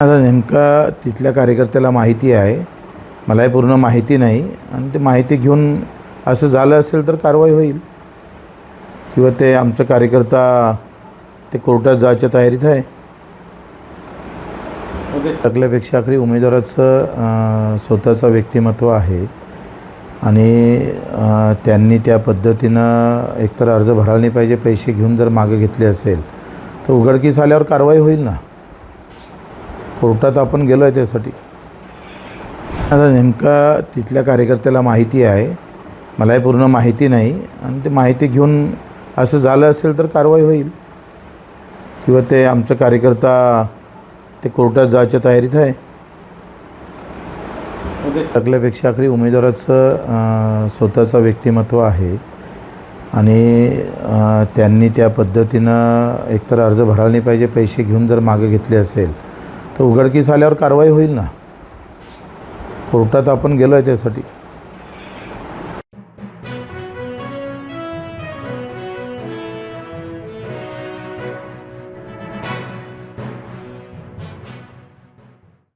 आता नेमका तिथल्या कार्यकर्त्याला माहिती आहे. मलाही पूर्ण माहिती नाही. आणि ते माहिती घेऊन असं झालं असेल तर कारवाई होईल. किंवा ते आमचा कार्यकर्ता ते कोर्टात जायच्या तयारीत आहे. टाकल्यापेक्षा आखरी उमेदवाराचं स्वतःचं व्यक्तिमत्व आहे. आणि त्यांनी त्या पद्धतीनं एकतर अर्ज भरायला नाही पाहिजे पैसे घेऊन जर मागे घेतले असेल तर उघडकीस आल्यावर कारवाई होईल ना? कोर्टात आपण गेलो आहे त्यासाठी. आता नेमका तिथल्या कार्यकर्त्याला माहिती आहे. मलाही पूर्ण माहिती नाही. आणि ते माहिती घेऊन असं झालं असेल तर कारवाई होईल. किंवा ते आमचा कार्यकर्ता ते कोर्टात जायच्या तयारीत आहे. टाकल्यापेक्षा आखरी उमेदवाराचं स्वतःचं व्यक्तिमत्व आहे. आणि त्यांनी त्या पद्धतीनं एकतर अर्ज भरायला नाही पाहिजे पैसे घेऊन जर मागे घेतले असेल तर उघडकीस आल्यावर कारवाई होईल ना? कोर्टात आपण गेलो आहे त्यासाठी.